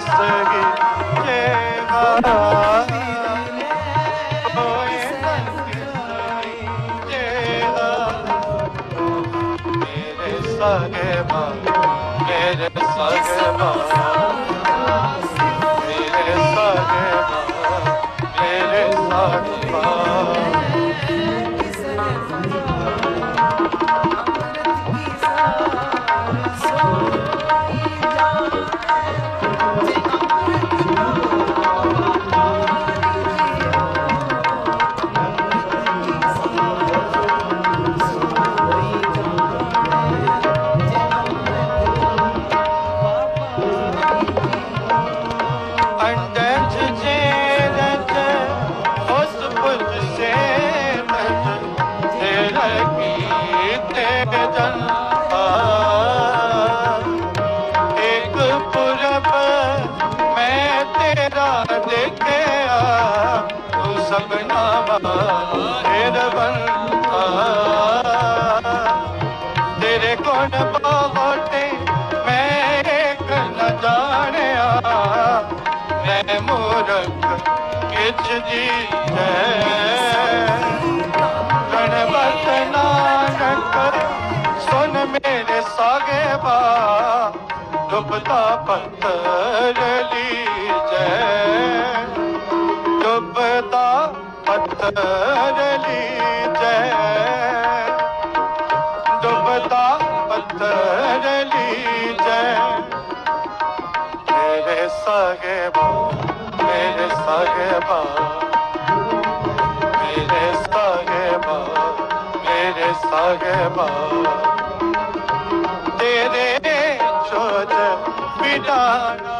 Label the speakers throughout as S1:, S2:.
S1: ਸਗੀ ਜੇਗਾ ਹੋਏ ਮੇਰੇ ਸਗੇ ਮਾ ਮੇਰੇ ਸਗੇ ਮਾ ਮੇਰੇ ਸਗੇ ਮਾ ਮੇਰੇ ਸਗੇ ਮਾ ਤੂੰ ਸਭਨਾ ਤੇਰੇ ਕੋਣ ਬਾਹਟੇ ਮੈਂ ਇੱਕ ਨ ਜਾਣਿਆ ਮੈਂ ਮੂਰਖ ਕਿਛ ਜੀ ਹੈ ਗਣਪਤ ਨਾਨਕ ਸੁਨ ਮੇਰੇ ਸਾਗੇ ਬਾ ਡੁੱਬਦਾ ਪੱਥਰ ਲੀਜੈ ਪੱਥਰ ਲੀਜੈ ਡੁੱਬਦਾ ਪੱਥਰ ਲੀਜੈ ਮੇਰੇ ਸਾਗੇ ਬਾ ਮੇਰੇ ਸਾਗੇ ਬਾ ਮੇਰੇ ਸਾਗੇ ਮੇਰੇ ਸਾਗੇ ਤੇਰੇ ਚੋਜ ਬਿਡਾਨਾ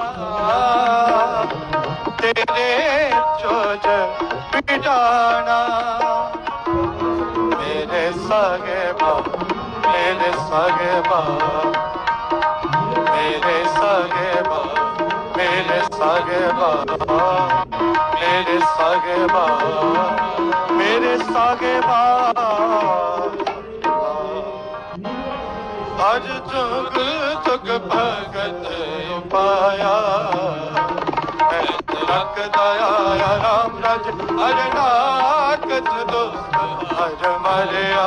S1: ਤੇਰੇ ਚੋਜ ਬਿਡਾਨਾ ਮੇਰੇ ਸਾਗੇ ਬਾ ਮੇਰੇ ਸਾਗੇ ਬਾ ਮੇਰੇ ਸਾਗੇ ਬਾ ਮੇਰੇ ਸਾਗੇ ਬਾ ਮੇਰੇ ਸਾਗੇ ਬਾ ਮੇਰੇ ਸਾਗੇ ਬਾ ਅਜ ਜੁਗ ਜੁਗ ਭਗਤ ਪਾਇਆ। ਰਖ ਦਇਆ ਰਾਮ ਰਜ ਅਰਨਾਕ ਦੋਸਤ ਹਰ ਮਰਿਆ।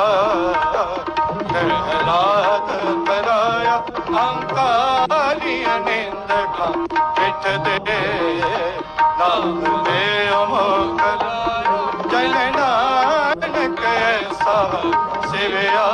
S1: ਰਾਤ ਕਰਾਇਆ ਅੰਕਾਰੀ ਨਿੰਦ ਕਾ ਪਿੱਠ ਦੇ ਨਾਮ ਦੇ ਅਮੋਕਲ ਜਲ ਨਾਨਕ ਐਸਾ ਸਿਵਿਆ।